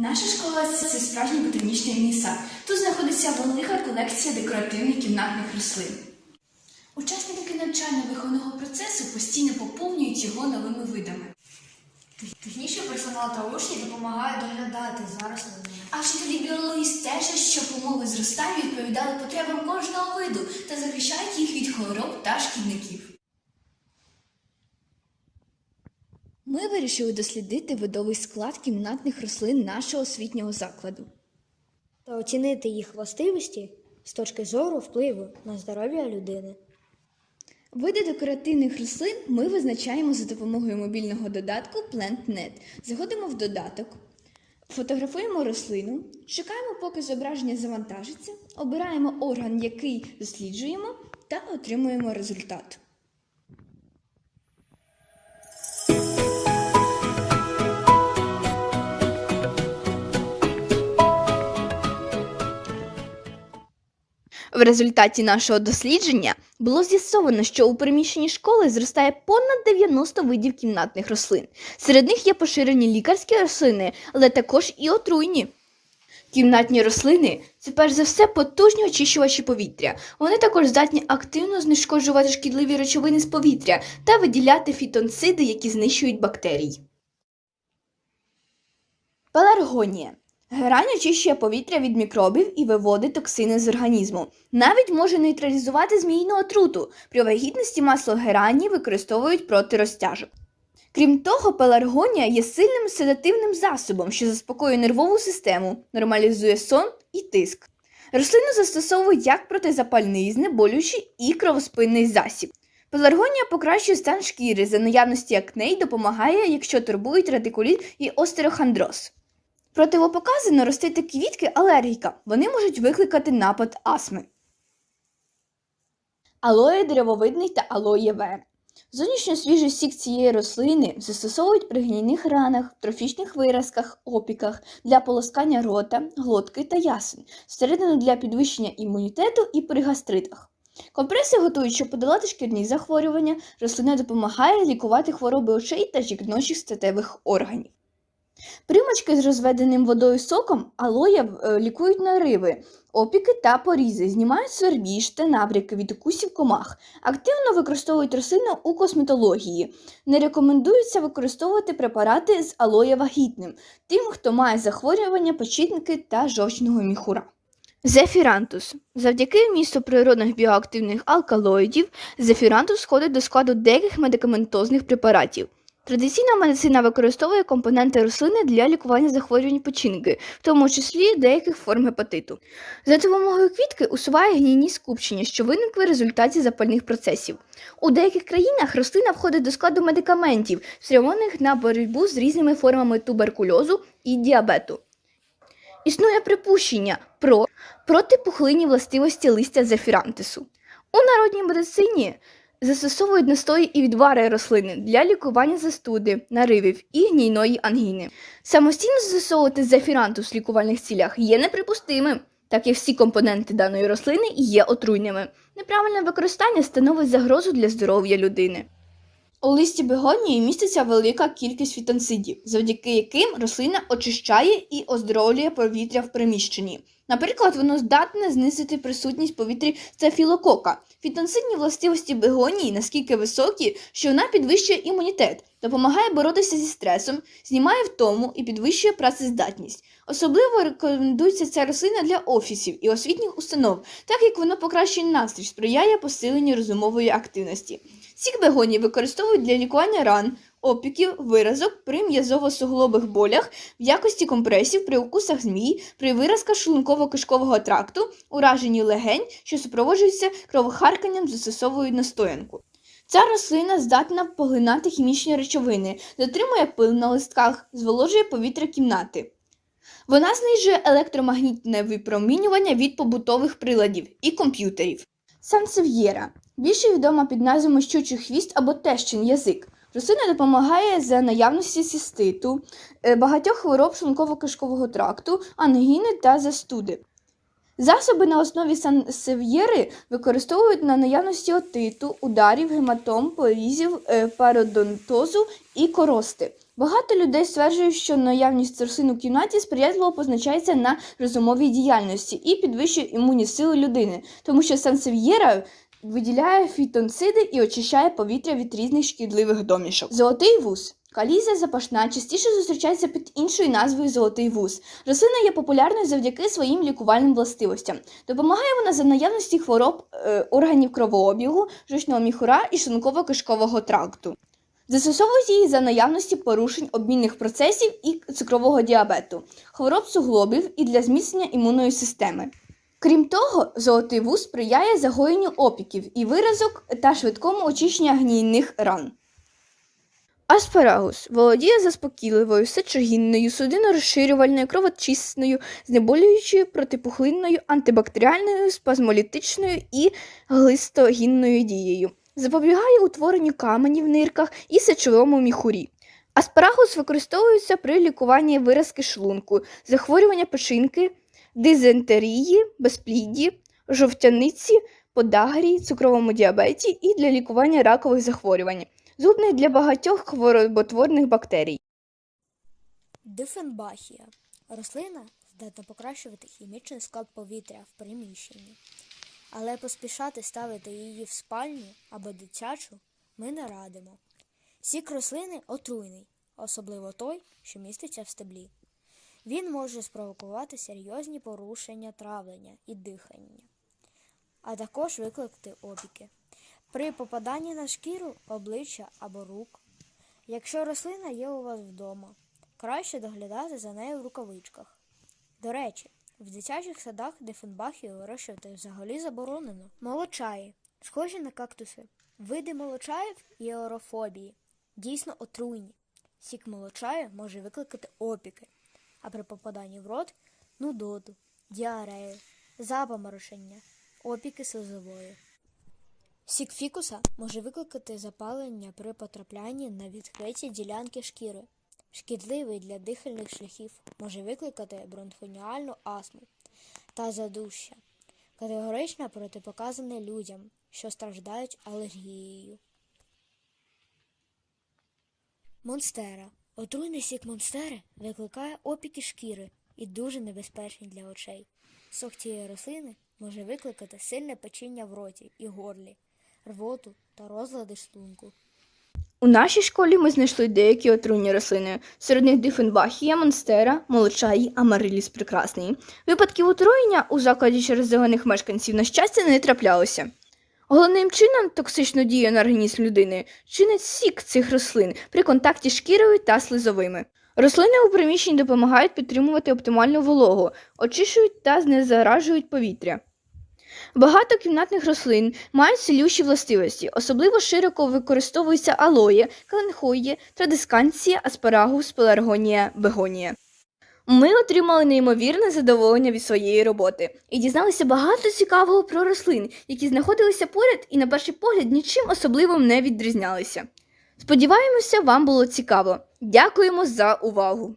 Наша школа це справжній ботанічний міні-сад. Тут знаходиться велика колекція декоративних кімнатних рослин. Учасники навчально-виховного процесу постійно поповнюють його новими видами. Технічний персонал та учні допомагають доглядати зараз вони. А вчителі біології стежать, щоб умови зростання відповідали потребам кожного виду та захищають їх від хвороб та шкідників. Ми вирішили дослідити видовий склад кімнатних рослин нашого освітнього закладу. Та оцінити їх властивості з точки зору впливу на здоров'я людини. Види декоративних рослин ми визначаємо за допомогою мобільного додатку PlantNet. Заходимо в додаток, фотографуємо рослину, чекаємо, поки зображення завантажиться, обираємо орган, який досліджуємо, та отримуємо результат. В результаті нашого дослідження було з'ясовано, що у приміщенні школи зростає понад 90 видів кімнатних рослин. Серед них є поширені лікарські рослини, але також і отруйні. Кімнатні рослини це перш за все потужні очищувачі повітря. Вони також здатні активно знешкоджувати шкідливі речовини з повітря та виділяти фітонциди, які знищують бактерій. Пеларгонія. Герань очищує повітря від мікробів і виводить токсини з організму. Навіть може нейтралізувати змійну отруту. При вагітності масло герані використовують проти розтяжок. Крім того, пеларгонія є сильним седативним засобом, що заспокоює нервову систему, нормалізує сон і тиск. Рослину застосовують як протизапальний, знеболюючий і кровоспинний засіб. Пеларгонія покращує стан шкіри за наявності акне й допомагає, якщо турбують радикуліт і остерохондроз. Противопоказано ростити квітки алергіка. Вони можуть викликати напад астми. Алоє деревовидний та алоє вера. Зовнішньо свіжий сік цієї рослини застосовують при гнійних ранах, трофічних виразках, опіках для полоскання рота, глотки та ясен, всередину для підвищення імунітету і при гастритах. Компреси готують, щоб подолати шкірні захворювання, рослина допомагає лікувати хвороби очей та жіночих статевих органів. Примочки з розведеним водою соком алоя е, лікують нариви, опіки та порізи, знімають свербіж та набряки від укусів комах. Активно використовують рослину у косметології. Не рекомендується використовувати препарати з алоя вагітним, тим, хто має захворювання печінки та жовчного міхура. Зефірантус. Завдяки вмісту природних біоактивних алкалоїдів, зефірантус входить до складу деяких медикаментозних препаратів. Традиційна медицина використовує компоненти рослини для лікування захворювань печінки, в тому числі деяких форм гепатиту. За допомогою квітки усуває гнійні скупчення, що виникли в результаті запальних процесів. У деяких країнах рослина входить до складу медикаментів, спрямованих на боротьбу з різними формами туберкульозу і діабету. Існує припущення про протипухлинні властивості листя зефірантису. У народній медицині застосовують настої і відвари рослини для лікування застуди, наривів і гнійної ангіни. Самостійно застосовувати зефірантус в лікувальних цілях є неприпустимим, так як всі компоненти даної рослини є отруйними. Неправильне використання становить загрозу для здоров'я людини. У листі бегонії міститься велика кількість фітонцидів, завдяки яким рослина очищає і оздоровлює повітря в приміщенні. Наприклад, воно здатне знизити присутність повітрі стафілокока. Фітонцидні властивості бегонії наскільки високі, що вона підвищує імунітет, допомагає боротися зі стресом, знімає втому і підвищує працездатність. Особливо рекомендується ця рослина для офісів і освітніх установ, так як воно покращує настрій, сприяє посиленню розумової активності. Сік бегонії використовують для лікування ран, опіків, виразок при м'язово-суглобих болях, в якості компресів при укусах змій, при виразках шлунково-кишкового тракту, ураженні легень, що супроводжуються кровохарканням, застосовують настоянку. Ця рослина здатна поглинати хімічні речовини, затримує пил на листках, зволожує повітря кімнати. Вона знижує електромагнітне випромінювання від побутових приладів і комп'ютерів. Сансев'єра більше відома під назвами щучих хвіст або тещин язик. Рослина допомагає за наявності циститу, е, багатьох хвороб шлунково-кишкового тракту, ангіни та застуди. Засоби на основі сансев'єри використовують на наявності отиту, ударів, гематом, порізів, е, пародонтозу і корости. Багато людей стверджують, що наявність рослин у кімнаті сприятливо позначається на розумовій діяльності і підвищує імунні сили людини, тому що сансев'єра виділяє фітонциди і очищає повітря від різних шкідливих домішок. Золотий вуз. Калізія запашна частіше зустрічається під іншою назвою золотий вуз. Рослина є популярною завдяки своїм лікувальним властивостям. Допомагає вона за наявності хвороб е, органів кровообігу, жовчного міхура і шлунково-кишкового тракту. Застосовують її за наявності порушень обмінних процесів і цукрового діабету, хвороб суглобів і для зміцнення імунної системи. Крім того, золотий вуз сприяє загоєнню опіків і виразок та швидкому очищенню гнійних ран. Аспарагус володіє заспокійливою, сечогінною, судинорозширювальною, кровочисною, знеболюючою, протипухлинною, антибактеріальною, спазмолітичною і глистогінною дією. Запобігає утворенню каменів в нирках і сечовому міхурі. Аспарагус використовується при лікуванні виразки шлунку, захворювання печінки, дизентерії, безплідді, жовтяниці, подагрії, цукровому діабеті і для лікування ракових захворювань зубний для багатьох хвороботворних бактерій. Дифенбахія. Рослина здатна покращувати хімічний склад повітря в приміщенні. Але поспішати ставити її в спальню або дитячу ми не радимо. Сік рослини отруйний, особливо той, що міститься в стеблі. Він може спровокувати серйозні порушення травлення і дихання, а також викликати опіки. При попаданні на шкіру, обличчя або рук. Якщо рослина є у вас вдома, краще доглядати за нею в рукавичках. До речі, в дитячих садах дифенбахію вирощувати взагалі заборонено. Молочаї, схожі на кактуси. Види молочаїв і аерофобії дійсно отруйні. Сік молочаю може викликати опіки, а при попаданні в рот нудоту, діарею, запаморочення, опіки слизової. Сік фікуса може викликати запалення при потраплянні на відкриті ділянки шкіри. Шкідливий для дихальних шляхів може викликати бронхоніальну астму та задуща. Категорично протипоказане людям, що страждають алергією. Монстера. Отруйний сік монстери викликає опіки шкіри і дуже небезпечний для очей. Сок цієї рослини може викликати сильне печіння в роті і горлі, рвоту та розлади шлунку. У нашій школі ми знайшли деякі отруйні рослини. Серед них дифенбахія, монстера, молочаї, амариліс прекрасний. Випадків отруєння у закладі через зелених мешканців, на щастя, не траплялося. Головним чином токсичну дію на організм людини чинить сік цих рослин при контакті з шкірою та слизовими. Рослини у приміщенні допомагають підтримувати оптимальну вологу, очищують та знезаражують повітря. Багато кімнатних рослин мають цілющі властивості, особливо широко використовуються алоє, каленхоє, традисканція, аспарагус, пеларгонія, бегонія. Ми отримали неймовірне задоволення від своєї роботи і дізналися багато цікавого про рослин, які знаходилися поряд і на перший погляд нічим особливим не відрізнялися. Сподіваємося, вам було цікаво. Дякуємо за увагу!